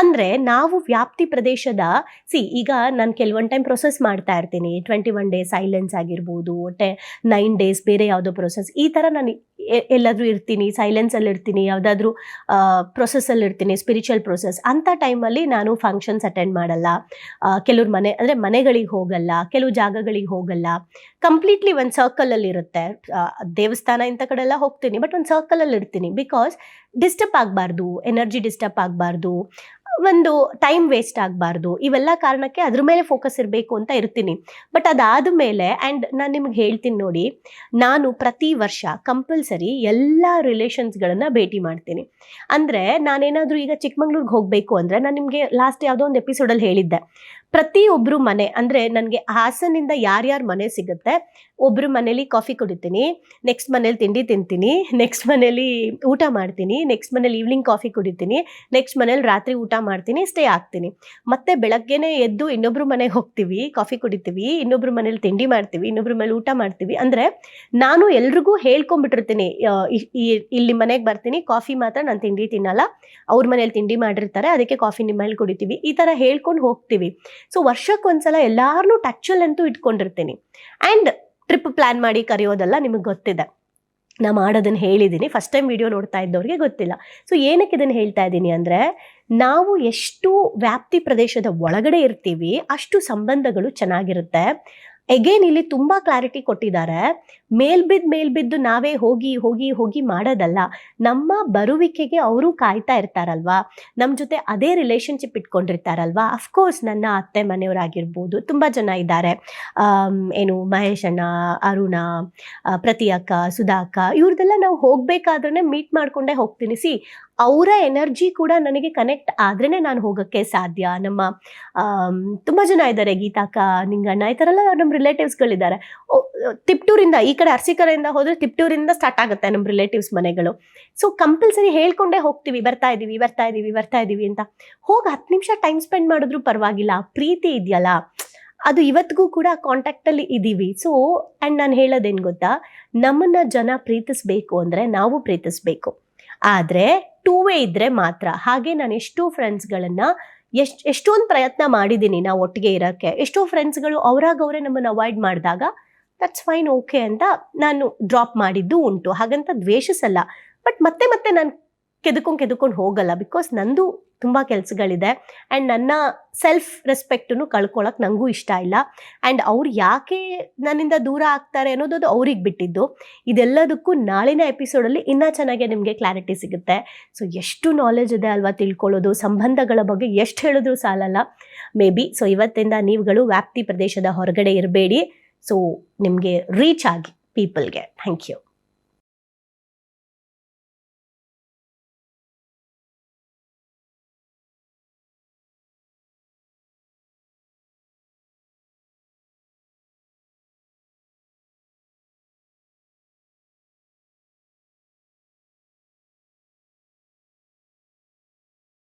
ಅಂದರೆ ನಾವು ವ್ಯಾಪ್ತಿ ಪ್ರದೇಶದ ಸಿ ಈಗ ನಾನು ಕೆಲವೊಂದು ಟೈಮ್ ಪ್ರೊಸೆಸ್ ಮಾಡ್ತಾ ಇರ್ತೀನಿ. ಟ್ವೆಂಟಿ ಒನ್ ಡೇಸ್ ಸೈಲೆನ್ಸ್ ಆಗಿರ್ಬೋದು ಟೆ ನೈನ್ ಡೇಸ್ ಬೇರೆ ಯಾವುದೋ ಪ್ರೊಸೆಸ್ ಈ ಥರ ನಾನು ಎಲ್ಲಾದ್ರೂ ಇರ್ತೀನಿ ಸೈಲೆನ್ಸಲ್ಲಿ ಇರ್ತೀನಿ, ಯಾವುದಾದ್ರೂ ಪ್ರೊಸೆಸ್ಸಲ್ಲಿ ಇರ್ತೀನಿ ಸ್ಪಿರಿಚುವಲ್ ಪ್ರೊಸೆಸ್ ಅಂಥ ಟೈಮಲ್ಲಿ ನಾನು ಫಂಕ್ಷನ್ಸ್ ಅಟೆಂಡ್ ಮಾಡಲ್ಲ. ಕೆಲವ್ರ ಮನೆ, ಅಂದರೆ ಮನೆಗಳಿಗೆ ಹೋಗಲ್ಲ, ಕೆಲವು ಜಾಗಗಳಿಗೆ ಹೋಗಲ್ಲ. ಕಂಪ್ಲೀಟ್ಲಿ ಒಂದು ಸರ್ಕಲಲ್ಲಿ ಇರುತ್ತೆ. ದೇವಸ್ಥಾನ ಇಂಥ ಕಡೆ ಎಲ್ಲ ಹೋಗ್ತೀನಿ ಬಟ್ ಒಂದು ಸರ್ಕಲಲ್ಲಿ ಇರ್ತೀನಿ ಬಿಕಾಸ್ ಡಿಸ್ಟರ್ಬ್ ಆಗಬಾರ್ದು ಎನರ್ಜಿ ಡಿಸ್ಟರ್ಬ್ ಆಗಬಾರ್ದು. ಒಂದು ಟೈಮ್ ವೇಸ್ಟ್ ಆಗಬಾರ್ದು. ಇವೆಲ್ಲ ಕಾರಣಕ್ಕೆ ಅದ್ರ ಮೇಲೆ ಫೋಕಸ್ ಇರಬೇಕು ಅಂತ ಇರ್ತೀನಿ. ಬಟ್ ಅದಾದ ಮೇಲೆ ಆ್ಯಂಡ್ ನಾನು ನಿಮ್ಗೆ ಹೇಳ್ತೀನಿ ನೋಡಿ, ನಾನು ಪ್ರತಿ ವರ್ಷ ಕಂಪಲ್ಸರಿ ಎಲ್ಲ ರಿಲೇಷನ್ಸ್ಗಳನ್ನು ಭೇಟಿ ಮಾಡ್ತೀನಿ. ಅಂದರೆ ನಾನೇನಾದರೂ ಈಗ ಚಿಕ್ಕಮಂಗ್ಳೂರಿಗೆ ಹೋಗಬೇಕು ಅಂದರೆ ನಾನು ನಿಮಗೆ ಲಾಸ್ಟ್ ಯಾವುದೋ ಒಂದು ಎಪಿಸೋಡಲ್ಲಿ ಹೇಳಿದ್ದೆ. ಪ್ರತಿಯೊಬ್ಬರು ಮನೆ, ಅಂದರೆ ನನಗೆ ಹಾಸನಿಂದ ಯಾರ್ಯಾರ ಮನೆ ಸಿಗುತ್ತೆ ಒಬ್ಬರು ಮನೇಲಿ ಕಾಫಿ ಕುಡಿತೀನಿ ನೆಕ್ಸ್ಟ್ ಮನೇಲಿ ತಿಂಡಿ ತಿಂತೀನಿ ನೆಕ್ಸ್ಟ್ ಮನೇಲಿ ಊಟ ಮಾಡ್ತೀನಿ ನೆಕ್ಸ್ಟ್ ಮನೇಲಿ ಈವ್ನಿಂಗ್ ಕಾಫಿ ಕುಡಿತೀನಿ ನೆಕ್ಸ್ಟ್ ಮನೇಲಿ ರಾತ್ರಿ ಊಟ ಮಾಡ್ತೀನಿ ಸ್ಟೇ ಆಗ್ತೀನಿ. ಮತ್ತೆ ಬೆಳಗ್ಗೆನೆ ಎದ್ದು ಇನ್ನೊಬ್ರು ಮನೆಗೆ ಹೋಗ್ತೀವಿ ಕಾಫಿ ಕುಡಿತೀವಿ, ಇನ್ನೊಬ್ರು ಮನೇಲಿ ತಿಂಡಿ ಮಾಡ್ತೀವಿ, ಇನ್ನೊಬ್ರು ಮನೇಲಿ ಊಟ ಮಾಡ್ತೀವಿ, ಅಂದರೆ ನಾನು ಎಲ್ರಿಗೂ ಹೇಳ್ಕೊಂಡ್ಬಿಟ್ಟಿರ್ತೀನಿ ಇಲ್ಲಿ ಮನೆಗೆ ಬರ್ತೀನಿ ಕಾಫಿ ಮಾತ್ರ ನಾನು ತಿಂಡಿ ತಿನ್ನಲ್ಲ, ಅವ್ರ ಮನೇಲಿ ತಿಂಡಿ ಮಾಡಿರ್ತಾರೆ, ಅದಕ್ಕೆ ಕಾಫಿ ನಿಮ್ಮ ಮನೇಲಿ ಕುಡಿತೀವಿ, ಈ ಥರ ಹೇಳ್ಕೊಂಡು ಹೋಗ್ತೀವಿ. ಸೊ ವರ್ಷಕ್ಕೊಂದ್ಸಲ ಎಲ್ಲಾರನ್ನೂ ಟಚ್ಚಲ್ಲಂತೂ ಇಟ್ಕೊಂಡಿರ್ತೀನಿ. ಆ್ಯಂಡ್ ಟ್ರಿಪ್ ಪ್ಲ್ಯಾನ್ ಮಾಡಿ ಕರೆಯೋದೆಲ್ಲ ನಿಮಗೆ ಗೊತ್ತಿದೆ. ನಾ ಮಾಡೋದನ್ನು ಹೇಳಿದ್ದೀನಿ ಫಸ್ಟ್ ಟೈಮ್ ವಿಡಿಯೋ ನೋಡ್ತಾ ಇದ್ದವ್ರಿಗೆ ಗೊತ್ತಿಲ್ಲ. ಸೊ ಏನಕ್ಕೆ ಇದನ್ನು ಹೇಳ್ತಾ ಇದ್ದೀನಿ ಅಂದರೆ, ನಾವು ಎಷ್ಟು ವ್ಯಾಪ್ತಿ ಪ್ರದೇಶದ ಒಳಗಡೆ ಇರ್ತೀವಿ, ಅಷ್ಟು ಸಂಬಂಧಗಳು ಚೆನ್ನಾಗಿರುತ್ತೆ. ಎಗೇನ್ ಇಲ್ಲಿ ತುಂಬ ಕ್ಲಾರಿಟಿ ಕೊಟ್ಟಿದ್ದಾರೆ. ಮೇಲ್ಬಿದ್ದು ಮೇಲ್ಬಿದ್ದು ನಾವೇ ಹೋಗಿ ಹೋಗಿ ಹೋಗಿ ಮಾಡೋದಲ್ಲ. ನಮ್ಮ ಬರುವಿಕೆಗೆ ಅವರು ಕಾಯ್ತಾ ಇರ್ತಾರಲ್ವಾ? ನಮ್ಮ ಜೊತೆ ಅದೇ ರಿಲೇಷನ್ಶಿಪ್ ಇಟ್ಕೊಂಡಿರ್ತಾರಲ್ವಾ? ಅಫ್ಕೋರ್ಸ್ ನನ್ನ ಅತ್ತೆ ಮನೆಯವರಾಗಿರ್ಬೋದು, ತುಂಬ ಜನ ಇದ್ದಾರೆ. ಏನು ಮಹೇಶ್ ಅಣ್ಣ, ಅರುಣ ಪ್ರತಿ ಅಕ್ಕ ಸುಧಾ ಅಕ್ಕ ಇವ್ರದ್ದೆಲ್ಲ ನಾವು ಹೋಗಬೇಕಾದ್ರೆ ಮೀಟ್ ಮಾಡಿಕೊಂಡೇ ಹೋಗ್ತೀನಿ. ಸಿ ಅವರ ಎನರ್ಜಿ ಕೂಡ ನನಗೆ ಕನೆಕ್ಟ್ ಆದ್ರೇ ನಾನು ಹೋಗೋಕ್ಕೆ ಸಾಧ್ಯ. ನಮ್ಮ ತುಂಬ ಜನ ಇದ್ದಾರೆ ಗೀತಾಕ ನಿಂಗಣ್ಣ, ಈ ಥರ ಎಲ್ಲ ನಮ್ಮ ರಿಲೇಟಿವ್ಸ್ಗಳಿದ್ದಾರೆ ತಿಪ್ಟೂರಿಂದ ಈ ಕಡೆ ಅರಸೀಕೆರೆಯಿಂದ ಹೋದ್ರೆ ತಿಪ್ಟೂರಿಂದ ಸ್ಟಾರ್ಟ್ ಆಗುತ್ತೆ ನಮ್ಮ ರಿಲೇಟಿವ್ಸ್ ಮನೆಗಳು. ಸೊ ಕಂಪಲ್ಸರಿ ಹೇಳ್ಕೊಂಡೇ ಹೋಗ್ತೀವಿ, ಬರ್ತಾ ಇದ್ದೀವಿ ಬರ್ತಾ ಇದ್ದೀವಿ ಬರ್ತಾ ಇದ್ದೀವಿ ಅಂತ. ಹೋಗಿ ಹತ್ತು ನಿಮಿಷ ಟೈಮ್ ಸ್ಪೆಂಡ್ ಮಾಡಿದ್ರು ಪರವಾಗಿಲ್ಲ, ಪ್ರೀತಿ ಇದೆಯಲ್ಲ? ಅದು ಇವತ್ತಿಗೂ ಕೂಡ ಕಾಂಟ್ಯಾಕ್ಟಲ್ಲಿ ಇದ್ದೀವಿ ಸೊ ಆ್ಯಂಡ್ ನಾನು ಹೇಳೋದೇನು ಗೊತ್ತಾ? ನಮ್ಮನ್ನ ಜನ ಪ್ರೀತಿಸ್ಬೇಕು ಅಂದರೆ ನಾವು ಪ್ರೀತಿಸ್ಬೇಕು. ಆದರೆ ಟೂ ವೇ ಇದ್ದರೆ ಮಾತ್ರ. ಹಾಗೆ ನಾನು ಎಷ್ಟೋ ಫ್ರೆಂಡ್ಸ್ಗಳನ್ನು ಎಷ್ಟು, ಎಷ್ಟೊಂದು ಪ್ರಯತ್ನ ಮಾಡಿದ್ದೀನಿ ನಾವು ಒಟ್ಟಿಗೆ ಇರೋಕ್ಕೆ. ಎಷ್ಟೋ ಫ್ರೆಂಡ್ಸ್ಗಳು ಅವ್ರಾಗವರೇ ಅವರೇ ನಮ್ಮನ್ನು ಅವಾಯ್ಡ್ ಮಾಡಿದಾಗ ದಟ್ಸ್ ಫೈನ್ ಓಕೆ ಅಂತ ನಾನು ಡ್ರಾಪ್ ಮಾಡಿದ್ದು ಉಂಟು. ಹಾಗಂತ ದ್ವೇಷಿಸಲ್ಲ. ಬಟ್ ಮತ್ತೆ ಮತ್ತೆ ನಾನು ಕೆದಕೊಂಡು ಕೆದಕೊಂಡು ಹೋಗಲ್ಲ ಬಿಕಾಸ್ ನಂದು ತುಂಬ ಕೆಲಸಗಳಿದೆ. ಆ್ಯಂಡ್ ನನ್ನ ಸೆಲ್ಫ್ ರೆಸ್ಪೆಕ್ಟನ್ನು ಕಳ್ಕೊಳ್ಳೋಕೆ ನನಗೂ ಇಷ್ಟ ಇಲ್ಲ. ಆ್ಯಂಡ್ ಅವ್ರು ಯಾಕೆ ನನ್ನಿಂದ ದೂರ ಆಗ್ತಾರೆ ಅನ್ನೋದು ಅದು ಅವ್ರಿಗೆ ಬಿಟ್ಟಿದ್ದು. ಇದೆಲ್ಲದಕ್ಕೂ ನಾಳಿನ ಎಪಿಸೋಡಲ್ಲಿ ಇನ್ನೂ ಚೆನ್ನಾಗಿ ನಿಮಗೆ ಕ್ಲಾರಿಟಿ ಸಿಗುತ್ತೆ. ಸೊ ಎಷ್ಟು ನಾಲೆಜ್ ಇದೆ ಅಲ್ವಾ ತಿಳ್ಕೊಳ್ಳೋದು? ಸಂಬಂಧಗಳ ಬಗ್ಗೆ ಎಷ್ಟು ಹೇಳಿದ್ರೂ ಸಾಲಲ್ಲ. ಮೇ ಬಿ ಸೊ ಇವತ್ತಿಂದ ನೀವುಗಳು ವ್ಯಾಪ್ತಿ ಪ್ರದೇಶದ ಹೊರಗಡೆ ಇರಬೇಡಿ. ಸೊ ನಿಮಗೆ ರೀಚ್ ಆಗಿ ಪೀಪಲ್ಗೆ ಥ್ಯಾಂಕ್ ಯು